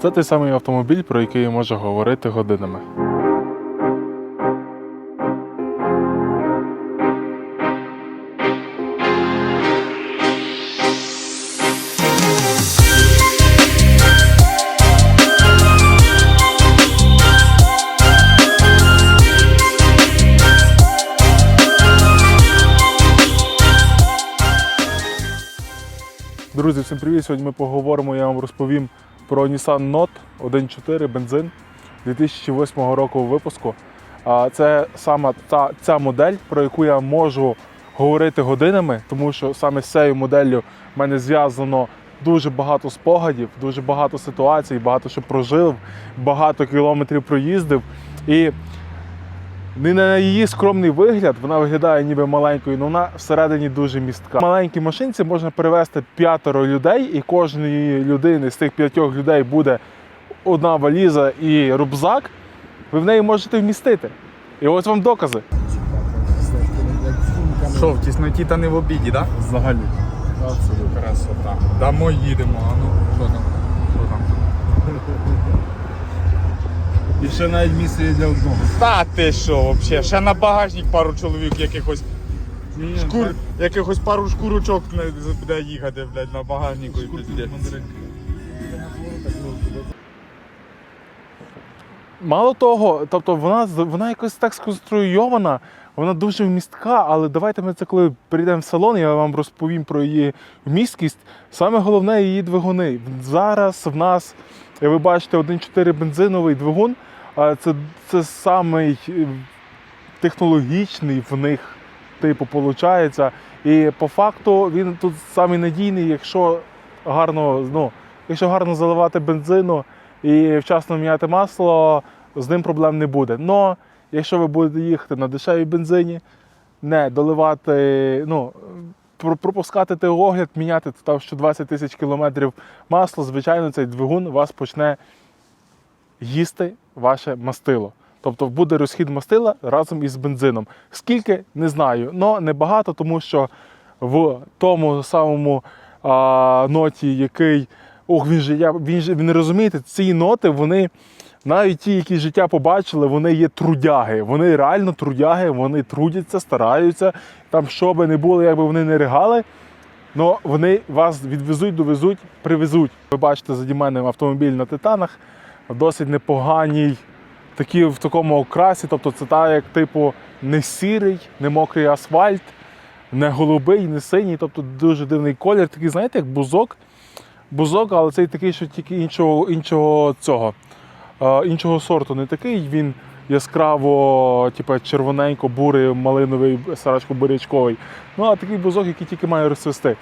Це той самий автомобіль, про який я можу говорити годинами. Друзі, всім привіт! Сьогодні ми поговоримо, я вам розповім про Nissan Note 1.4 бензин 2008 року випуску. Це саме та, ця модель, про яку я можу говорити годинами, тому що саме з цією моделлю в мене зв'язано дуже багато спогадів, дуже багато ситуацій, багато що прожив, багато кілометрів проїздив. І не на її скромний вигляд, вона виглядає ніби маленькою, але вона всередині дуже містка. В маленькій машинці можна перевезти п'ятеро людей, і кожної людини з тих п'ятьох людей буде одна валіза і рюкзак. Ви в неї можете вмістити. І ось вам докази. Що, в тісноті та не в обіді, так? Взагалі. Абсолютно. Красота. Дамо їдемо, а ну, що там? Що там? І ще навіть місце є для одного. Та ти що, взагалі? Ще на багажник пару чоловік якихось шкур, якихось пару шкурочок не- буде їхати, блядь, на багажнику і пиздець. Мало того, тобто вона, з- вона якось так сконструйована, вона дуже вмістка, але давайте ми це коли прийдемо в салон, я вам розповім про її вмісткість. Саме головне її двигуни. Зараз в нас, як ви бачите, 1.4 бензиновий двигун. Це, це самий е, технологічний в них, типу, виходить. І по факту він тут самий надійний, якщо гарно, ну, якщо гарно заливати бензину і вчасно міняти масло, з ним проблем не буде. Но якщо ви будете їхати на дешевій бензині, не доливати, ну, про- пропускати огляд, міняти там що 20 тисяч кілометрів масла, звичайно, цей двигун вас почне їсти ваше мастило. Тобто буде розхід мастила разом із бензином. Скільки не знаю, але небагато, тому що в тому самому а, ноті, який. Ох, він же я він же ви не розумієте, ці ноти, вони навіть ті, які життя побачили, вони є трудяги. Вони реально трудяги, вони трудяться, стараються. Там що би не було, якби вони не ригали. Ну, вони вас відвезуть, довезуть, привезуть. Ви бачите заді мене автомобіль на титанах, досить непоганій, такі в такому окрасі. Тобто це так, як типу не сірий, не мокрий асфальт, не голубий, не синій. Тобто дуже дивний колір, такий, знаєте, як бузок. Бузок, але цей такий, що тільки іншого, іншого цього, е, іншого сорту. Не такий він яскраво, типу, червоненько-бурий, малиновий, сарачко-бурячковий. Ну, а такий бузок, який тільки має розцвісти.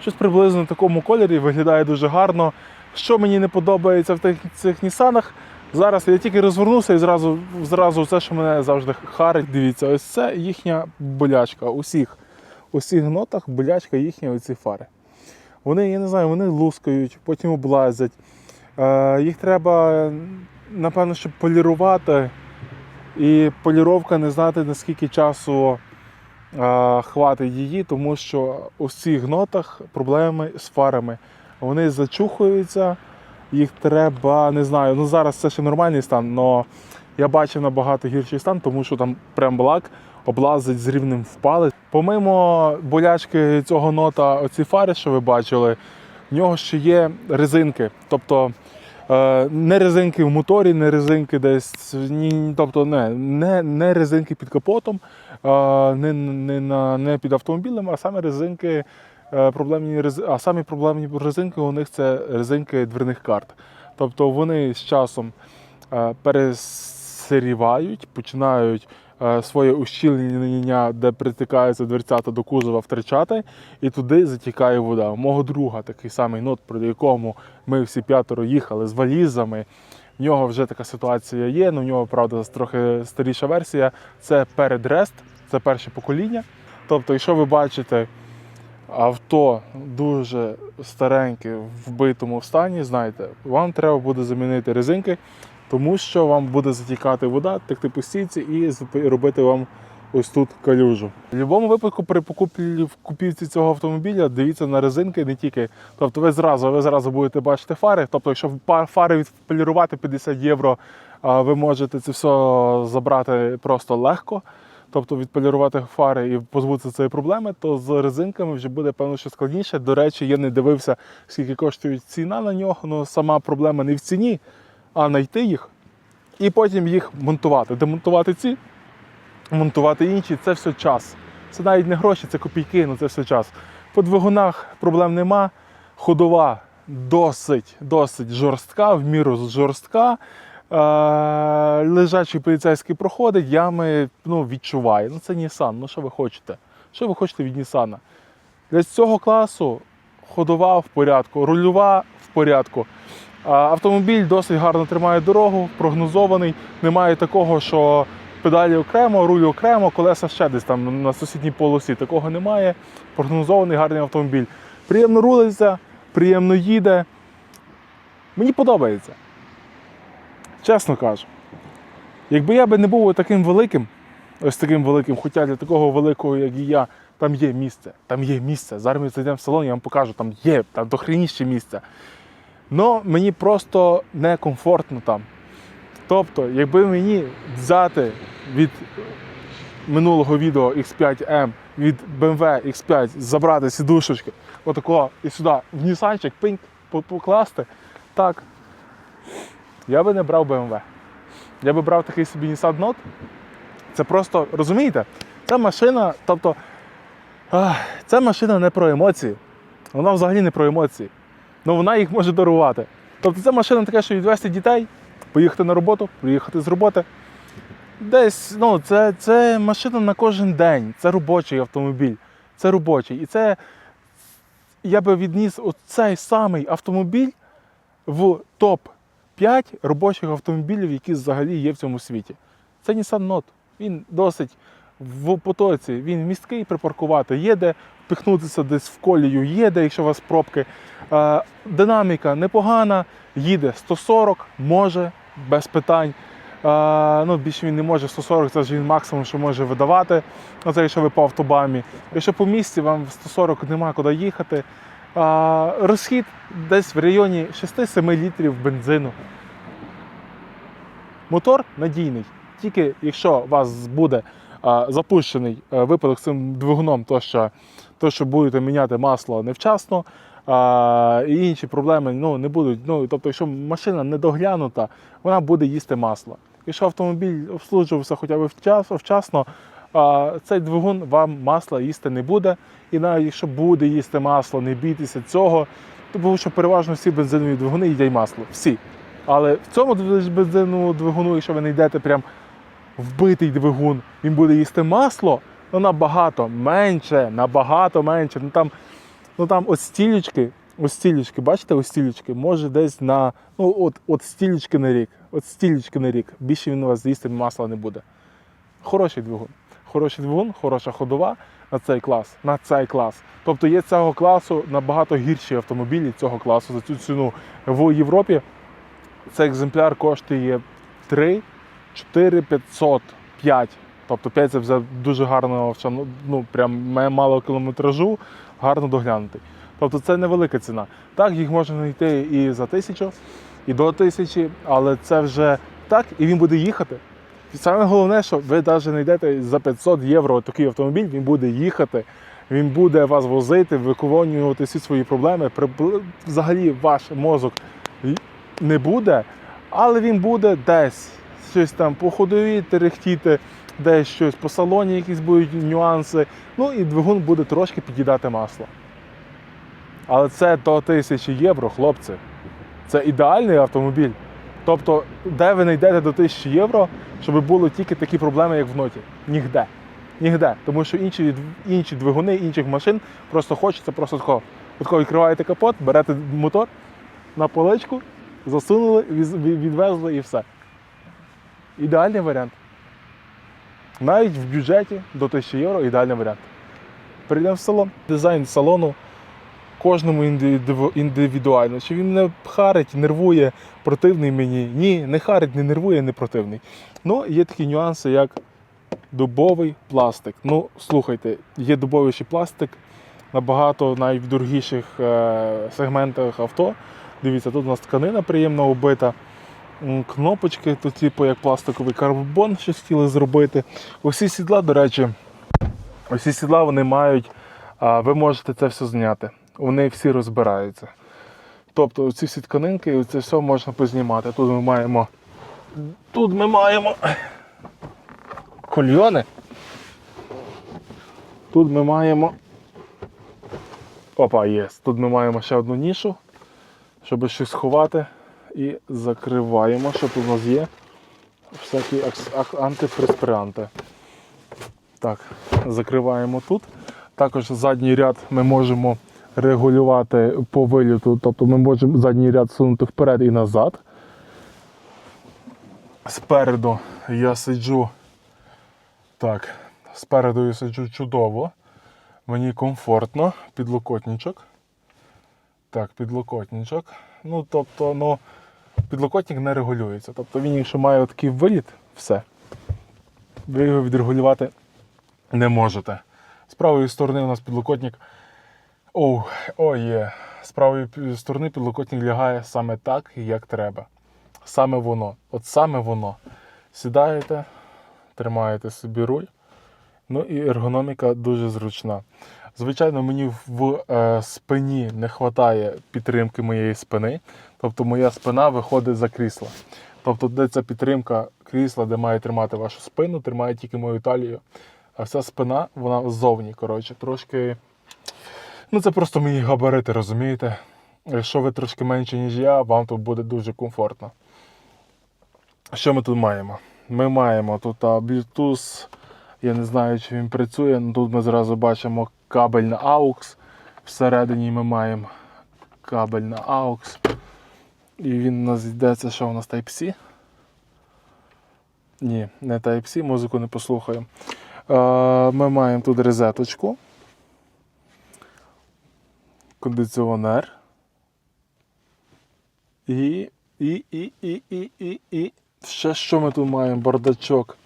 Щось приблизно в такому кольорі виглядає дуже гарно. Що мені не подобається в тих цих Нісанах, зараз я тільки розвернувся і зразу, зразу це, що мене завжди харить. Дивіться, ось це їхня болячка. Усіх, усіх нотах болячка їхня оці фари. Вони, я не знаю, вони лускають, потім облазять. Е, їх треба, напевно, щоб полірувати. І поліровка не знати, наскільки часу е, хватить її, тому що у всіх нотах проблеми з фарами. Вони зачухуються, їх треба, не знаю, ну зараз це ще нормальний стан, але я бачив набагато гірший стан, тому що там прям лак облазить з рівнем в палець. Помимо болячки цього нота, оці фари, що ви бачили, в нього ще є резинки. Тобто е, не резинки в моторі, не резинки десь, ні, тобто не, не, не резинки під капотом, е, не, не, не під автомобілем, а саме резинки. Е, Проблемні а самі проблемні резинки у них це резинки дверних карт. Тобто вони з часом е, пересирівають, починають е, своє ущільнення, де притикаються дверцята до кузова, втрачати, і туди затікає вода. У мого друга такий самий нот, про якому ми всі п'ятеро їхали з валізами. В нього вже така ситуація є. Ну, в нього, правда, трохи старіша версія. Це передрест, це перше покоління. Тобто, якщо ви бачите авто дуже стареньке в вбитому стані, знаєте, вам треба буде замінити резинки, тому що вам буде затікати вода, текти по стійці і робити вам ось тут калюжу. В будь-якому випадку при покупці в купівці цього автомобіля дивіться на резинки не тільки. Тобто ви зразу, ви зразу будете бачити фари. Тобто, якщо фари відполірувати 50 євро, ви можете це все забрати просто легко. Тобто відполірувати фари і позбутися цієї проблеми, то з резинками вже буде певно, що складніше. До речі, я не дивився, скільки коштує ціна на нього. Ну сама проблема не в ціні, а знайти їх і потім їх монтувати. Демонтувати ці, монтувати інші це все час. Це навіть не гроші, це копійки, ну це все час. По двигунах проблем нема. Ходова досить, досить жорстка, в міру жорстка. Е, лежачий поліцейський проходить, ями ну, відчуває. Ну це Nissan, ну що ви хочете? Що ви хочете від Nissan? Для цього класу ходова в порядку, рульова в порядку. Автомобіль досить гарно тримає дорогу, прогнозований. Немає такого, що педалі окремо, руль окремо, колеса ще десь там на сусідній полосі. Такого немає. Прогнозований гарний автомобіль. Приємно рулиться, приємно їде. Мені подобається. Чесно кажу. Якби я би не був таким великим, ось таким великим, хоча для такого великого, як і я, там є місце. Там є місце. Зараз ми зайдемо в салон, я вам покажу, там є, там дохреніще місця. Ну, мені просто некомфортно там. Тобто, якби мені взяти від минулого відео X5M, від BMW X5 забрати сідушечки, отакого і сюди в Нісанчик пиньк покласти, так, я би не брав BMW. Я би брав такий собі Nissan Note. Це просто, розумієте, ця машина, тобто, ах, ця машина не про емоції. Вона взагалі не про емоції. Ну вона їх може дарувати. Тобто це машина така, що відвести дітей, поїхати на роботу, приїхати з роботи. Десь, ну, це, це машина на кожен день, це робочий автомобіль. Це робочий. І це я би відніс оцей самий автомобіль в топ-5 робочих автомобілів, які взагалі є в цьому світі. Це Nissan Note. Він досить в потоці, він місткий припаркувати, є де впихнутися десь в колію, є де, якщо у вас пробки. Динаміка непогана, їде 140, може, без питань. Ну, більше він не може 140, це ж він максимум, що може видавати. Це якщо ви по автобамі. Якщо по місті вам 140 нема куди їхати. Розхід десь в районі 6-7 літрів бензину. Мотор надійний. Тільки якщо у вас буде запущений е, випадок з цим двигуном, то що, то, що будете міняти масло невчасно, а, і інші проблеми ну, не будуть. Ну, тобто, якщо машина не доглянута, вона буде їсти масло. Якщо автомобіль обслужувався хоча б вчас- вчасно, цей двигун вам масла їсти не буде. І навіть якщо буде їсти масло, не бійтеся цього, тому що переважно всі бензинові двигуни їдять масло. Всі. Але в цьому бензиновому двигуну, якщо ви не йдете прям вбитий двигун, він буде їсти масло, ну набагато менше, набагато менше. Ну там, ну там от стілечки, ось стілечки, бачите, ось стілечки, може десь на ну от, от стілечки на рік, от стілечки на рік. Більше він у вас з'їсти масла не буде. Хороший двигун. Хороший двигун, хороша ходова на цей клас. На цей клас. Тобто є цього класу набагато гірші автомобілі цього класу за цю ціну в Європі. Цей екземпляр коштує 3, 4, 500, 5. Тобто 5 це вже дуже гарно ну, прям мало кілометражу, гарно доглянутий. Тобто це невелика ціна. Так, їх можна знайти і за тисячу, і до тисячі, але це вже так, і він буде їхати. Саме головне, що ви навіть не йдете за 500 євро такий автомобіль, він буде їхати, він буде вас возити, виконувати всі свої проблеми. Взагалі ваш мозок не буде, але він буде десь щось там по ходові терехтіти, десь щось по салоні, якісь будуть нюанси. Ну і двигун буде трошки під'їдати масло. Але це до 1000 євро, хлопці. Це ідеальний автомобіль. Тобто, де ви не йдете до 1000 євро, щоб були тільки такі проблеми, як в ноті. Нігде. Нігде. Тому що інші, інші двигуни інших машин просто хочеться просто такого. Такого відкриваєте капот, берете мотор на поличку, засунули, відвезли і все. Ідеальний варіант. Навіть в бюджеті до 1000 євро ідеальний варіант. Перейдемо в салон. Дизайн салону кожному індивідуально. Чи він не харить, нервує, противний мені? Ні, не харить, не нервує, не противний. Ну, є такі нюанси, як Дубовий пластик. Ну, слухайте, є дубовий пластик набагато навіть в дорогіших е, сегментах авто. Дивіться, тут у нас тканина приємно оббита. Кнопочки, тут, типу, як пластиковий карбон, що хотіли зробити. Усі сідла, до речі, усі сідла вони мають, а, ви можете це все зняти. Вони всі розбираються. Тобто ці всі тканинки, це все можна познімати. Тут ми маємо. Тут ми маємо кольйони. Тут ми маємо. Опа, є. Тут ми маємо ще одну нішу, щоб щось сховати. І закриваємо, що тут у нас є. Всякі антипреспіранти. Так, закриваємо тут. Також задній ряд ми можемо регулювати по виліту, тобто ми можемо задній ряд сунути вперед і назад. Спереду я сиджу. Так, спереду я сиджу чудово. Мені комфортно, підлокотничок. Так, підлокотничок. Ну, тобто, ну, підлокотник не регулюється. Тобто він, якщо має такий виліт, все. Ви його відрегулювати не можете. З правої сторони у нас підлокотник. Оу, о, є. З правої сторони підлокотник лягає саме так, як треба. Саме воно. От саме воно. Сідаєте, тримаєте собі руль. Ну і ергономіка дуже зручна. Звичайно, мені в е, спині не вистачає підтримки моєї спини. Тобто моя спина виходить за крісло. Тобто, де ця підтримка крісла, де має тримати вашу спину, тримає тільки мою талію. А вся спина, вона ззовні, коротше, трошки. Ну, це просто мої габарити, розумієте? Якщо ви трошки менше, ніж я, вам тут буде дуже комфортно. Що ми тут маємо? Ми маємо тут Bluetooth. Я не знаю, чи він працює. Тут ми зразу бачимо кабель на AUX. Всередині ми маємо кабель на AUX. І він у нас йде, це що у нас Type-C? Ні, не Type-C, музику не послухаємо. Е, Ми маємо тут розеточку. Кондиціонер. І, і, і, і, і, і, і. Ще що ми тут маємо? Бардачок.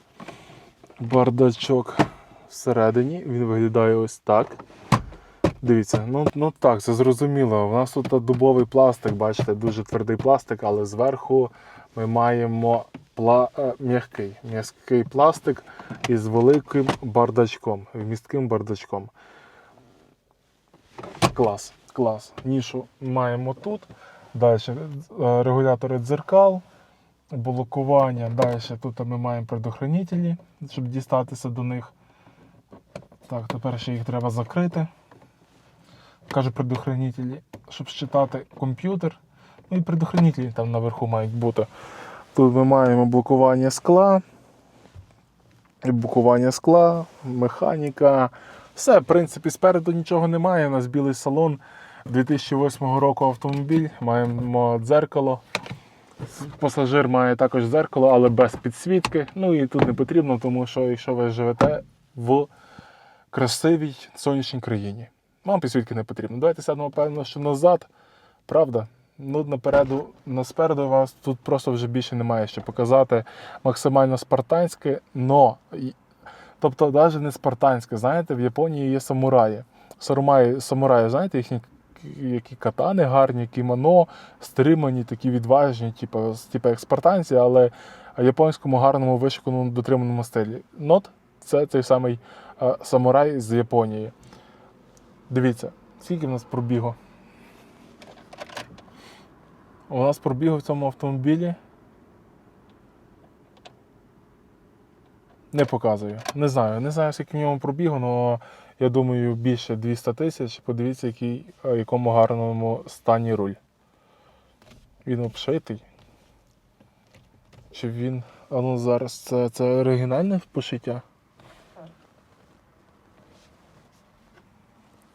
Бардачок всередині. Він виглядає ось так. Дивіться, ну, ну так, це зрозуміло. У нас тут дубовий пластик, бачите, дуже твердий пластик, але зверху ми маємо пла... е, м'який, м'який пластик із великим бардачком, вмістким бардачком. Клас, клас. Нішу маємо тут. Далі е, регулятори дзеркал, блокування. Далі тут ми маємо предохранителі, щоб дістатися до них. Так, тепер ще їх треба закрити. Кажу предохранителі, щоб считати комп'ютер. Ну і предохранителі там наверху мають бути. Тут ми маємо блокування скла, блокування скла, механіка. Все, в принципі, спереду нічого немає. У нас білий салон 2008 року автомобіль, маємо дзеркало. Пасажир має також дзеркало, але без підсвітки. Ну і тут не потрібно, тому що якщо ви живете в красивій сонячній країні, вам підсвітки не потрібно. Давайте сядемо, певно, що назад. Правда? Ну, напереду, наспереду вас тут просто вже більше немає що показати. Максимально спартанське, но. Тобто, навіть не спартанське, знаєте, в Японії є самураї. Самураї, самураї знаєте, їхні які катани гарні, кімоно, стримані, такі відважні, типу, типу як спартанці, але японському гарному вишиканому дотриманому стилі. Нот це той самий е, самурай з Японії. Дивіться, скільки в нас пробігу? У нас пробігу в цьому автомобілі. Не показую. Не знаю. Не знаю, скільки в ньому пробігу, але я думаю, більше 200 тисяч. Подивіться, який, якому гарному стані руль. Він обшитий. Чи він. А ну зараз це, це оригінальне пошиття?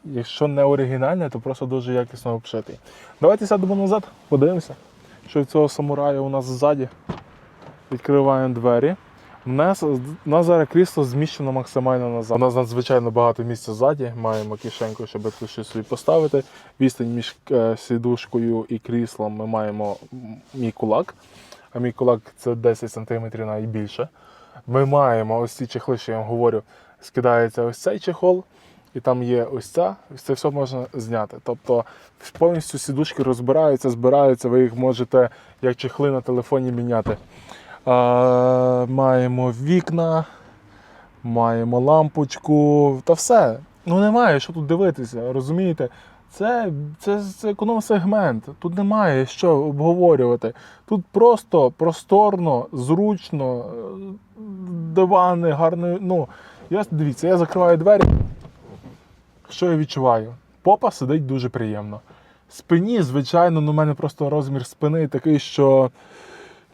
Якщо не оригінальне, то просто дуже якісно обшитий. Давайте сядемо назад, подивимося, що в цього самурая у нас ззаді. Відкриваємо двері. У нас, нас зараз крісло зміщено максимально назад. У нас надзвичайно багато місця ззаді. Маємо кишеньку, щоб тут щось собі поставити. Відстань між е, сідушкою і кріслом ми маємо мій кулак. А мій кулак це 10 см навіть більше. Ми маємо ось ці чехли, що я вам говорю. Скидається ось цей чехол, і там є ось ця, це все можна зняти. Тобто повністю сідушки розбираються, збираються, ви їх можете як чехли на телефоні міняти. Маємо вікна, маємо лампочку та все. Ну немає що тут дивитися, розумієте? Це, це, це економ-сегмент. Тут немає що обговорювати. Тут просто просторно, зручно, е, дивани, гарно. Ну, я, дивіться, я закриваю двері. Що я відчуваю? Попа сидить дуже приємно. Спині, звичайно, ну, у мене просто розмір спини такий, що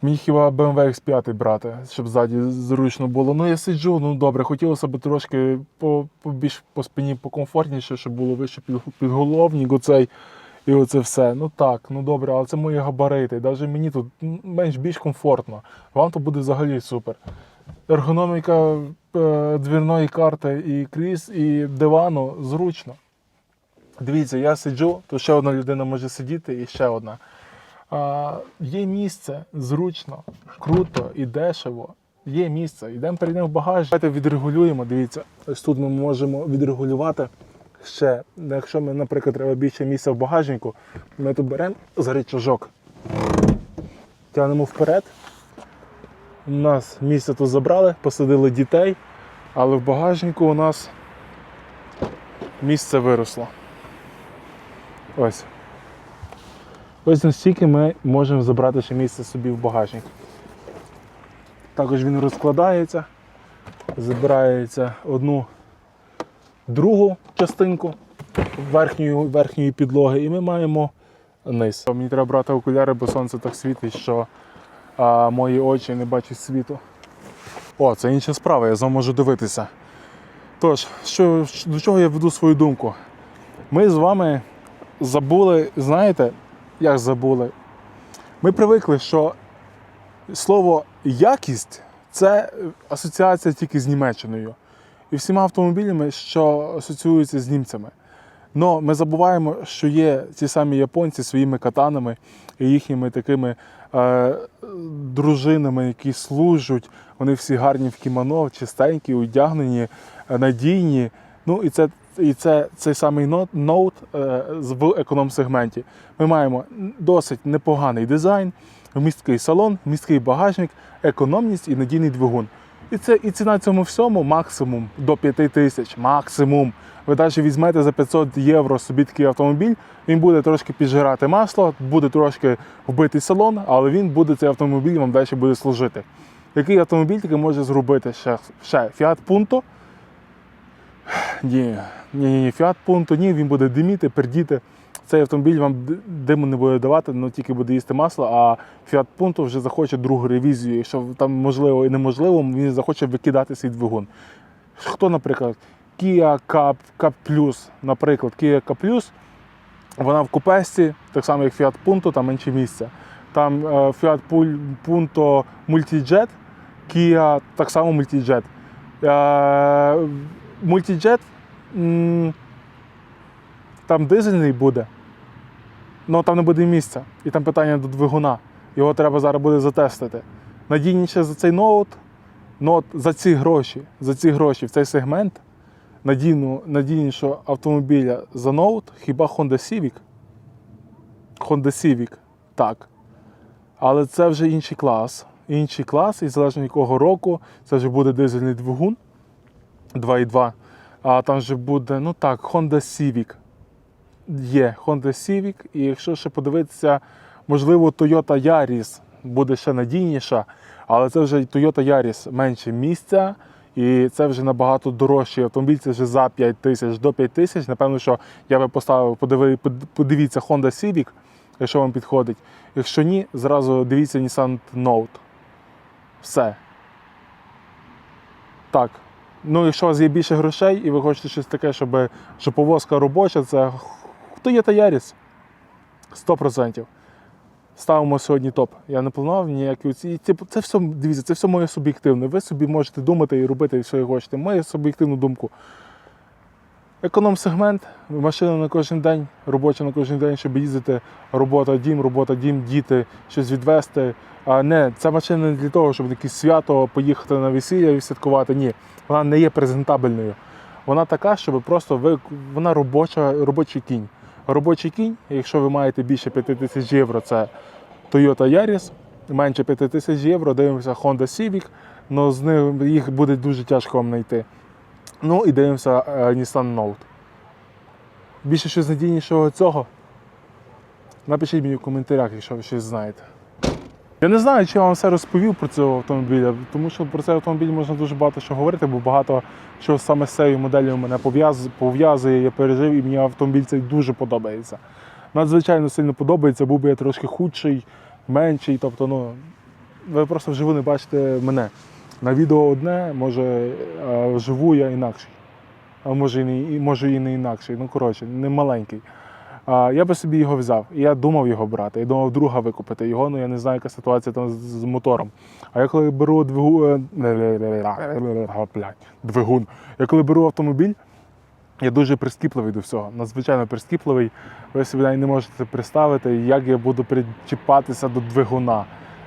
мені хіба BMW X5 брати, щоб ззаді зручно було. Ну, я сиджу, ну добре, хотілося б трошки по, по більш по спині покомфортніше, щоб було вище під, підголовник оцей. І оце все. Ну так, ну добре, але це мої габарити. Навіть мені тут менш більш комфортно. Вам то буде взагалі супер. Ергономіка е, двірної карти і кріс, і дивану зручно. Дивіться, я сиджу, то ще одна людина може сидіти і ще одна. Є місце зручно, круто і дешево. Є місце. Йдемо перейдемо в багаж. Давайте відрегулюємо. Дивіться, ось тут ми можемо відрегулювати ще. Якщо ми, наприклад, треба більше місця в багажнику, ми тут беремо за рычажок, тягнемо вперед. У нас місце тут забрали, посадили дітей, але в багажнику у нас місце виросло. Ось. Ось настільки ми можемо забрати ще місце собі в багажник. Також він розкладається, забирається одну другу частинку верхньої, верхньої підлоги, і ми маємо низ. Мені треба брати окуляри, бо сонце так світить, що а, мої очі не бачать світу. О, це інша справа, я знову можу дивитися. Тож, що, до чого я веду свою думку? Ми з вами забули, знаєте, як забули? Ми привикли, що слово якість це асоціація тільки з Німеччиною і всіма автомобілями, що асоціюються з німцями. Но ми забуваємо, що є ті самі японці своїми катанами і їхніми такими е, дружинами, які служать. Вони всі гарні в кімоно, чистенькі, одягнені, надійні. Ну і це, і це цей самий ноут е, в економ-сегменті. Ми маємо досить непоганий дизайн, місткий салон, місткий багажник, економність і надійний двигун. І це і ціна цьому всьому максимум до 5 тисяч. Максимум. Ви навіть візьмете за 500 євро собі такий автомобіль, він буде трошки піджирати масло, буде трошки вбитий салон, але він буде цей автомобіль вам далі буде служити. Який автомобіль таки може зробити ще, ще Fiat Punto? Ні, ні, ні, Fiat Punto, ні, він буде диміти, пердіти. Цей автомобіль вам диму не буде давати, ну тільки буде їсти масло, а Fiat Punto вже захоче другу ревізію. Якщо там можливо і неможливо, він захоче викидати свій двигун. Хто, наприклад, Kia Cap Plus, наприклад, Kia Plus, вона в купесті, так само як Fiat Punto, там менше місця. Там Fiat Punto Multijet, Kia так само Multijet. Е, Multijet м, там дизельний буде, але там не буде місця. І там питання до двигуна. Його треба зараз буде затестити. Надійніше за цей ноут, ну за ці гроші, за ці гроші в цей сегмент надійну, надійнішого автомобіля за ноут хіба Honda Civic. Honda Civic, так. Але це вже інший клас. Інший клас, і залежно якого року, це вже буде дизельний двигун 2.2. А там вже буде, ну так, Honda Civic. Є Honda Civic, і якщо ще подивитися, можливо, Toyota Yaris буде ще надійніша, але це вже Toyota Yaris менше місця, і це вже набагато дорожчий автомобіль, це вже за 5 тисяч до 5 тисяч. Напевно, що я би поставив, подиви, подивіться Honda Civic, якщо вам підходить. Якщо ні, зразу дивіться Nissan Note. Все. Так. Ну, якщо у вас є більше грошей і ви хочете щось таке, щоб, щоб повозка робоча, це хто є та яріс? 100%. Ставимо сьогодні топ. Я не планував ніякі оці. Це, це все, дивіться, це все моє суб'єктивне. Ви собі можете думати і робити, що ви хочете. Моє суб'єктивну думку. Економ-сегмент, машина на кожен день, робоча на кожен день, щоб їздити, робота, дім, робота, дім, діти, щось відвести. А не, ця машина не для того, щоб якесь свято поїхати на весілля і святкувати. Ні, вона не є презентабельною. Вона така, щоб просто ви вона робоча, робочий кінь. Робочий кінь, якщо ви маєте більше 5 тисяч євро, це Toyota Yaris, менше 5 тисяч євро, дивимося Honda Civic, але з них їх буде дуже тяжко вам знайти. Ну і дивимося е, Nissan Note. Більше щось надійнішого цього. Напишіть мені в коментарях, якщо ви щось знаєте. Я не знаю, чи я вам все розповів про цього автомобіля, тому що про цей автомобіль можна дуже багато що говорити, бо багато що саме з цією моделлю мене пов'язує, я пережив, і мені автомобіль цей дуже подобається. Надзвичайно сильно подобається, був би я трошки худший, менший. Тобто, ну, ви просто вживу не бачите мене. На відео одне, може, а вживу я інакший. А може і не, може і не інакший. Ну, коротше, не маленький. А, я би собі його взяв. І Я думав його брати. Я думав друга викупити його, але я не знаю, яка ситуація там з, мотором. А я коли беру двигу... двигун, я коли беру автомобіль, я дуже прискіпливий до всього. Надзвичайно прискіпливий. Ви собі навіть не можете представити, як я буду причіпатися до двигуна.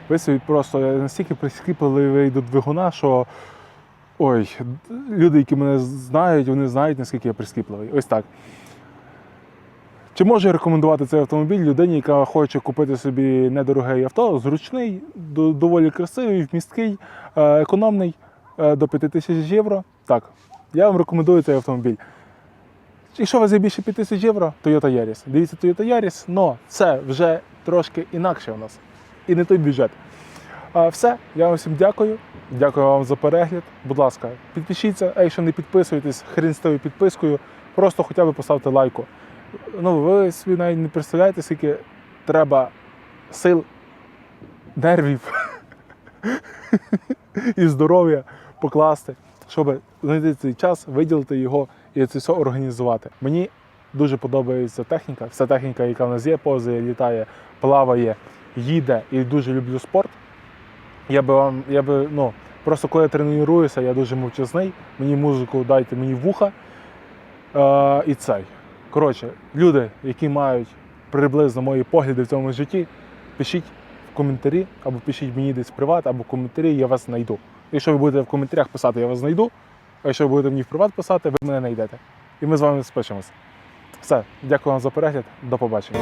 Ви собі просто настільки прискіпливий до двигуна, що ой, люди, які мене знають, вони знають, наскільки я прискіпливий. Ось так. Чи можу я рекомендувати цей автомобіль людині, яка хоче купити собі недороге авто, зручний, доволі красивий, вмісткий, е, економний е, до 5 тисяч євро? Так, я вам рекомендую цей автомобіль. Якщо у вас є більше 5 тисяч євро, Toyota Yaris. Дивіться Toyota Yaris, але це вже трошки інакше у нас. І не той бюджет. Все, я вам всім дякую. Дякую вам за перегляд. Будь ласка, підпишіться, а якщо не підписуєтесь, хрін з тою підпискою, просто хоча б поставте лайку. Ну, ви собі навіть не представляєте, скільки треба сил, нервів і здоров'я покласти, щоб знайти цей час, виділити його і це все організувати. Мені дуже подобається техніка. Вся техніка, яка в нас є, позає, літає, плаває, їде і дуже люблю спорт. Я би вам, я би, ну, просто коли я тренуюся, я дуже мовчазний. Мені музику дайте мені вуха. Е, і цей. Коротше, люди, які мають приблизно мої погляди в цьому житті, пишіть в коментарі, або пишіть мені десь в приват, або в коментарі, я вас знайду. Якщо ви будете в коментарях писати, я вас знайду. А якщо ви будете мені в приват писати, ви мене знайдете. І ми з вами спишемося. Все, дякую вам за перегляд, до побачення.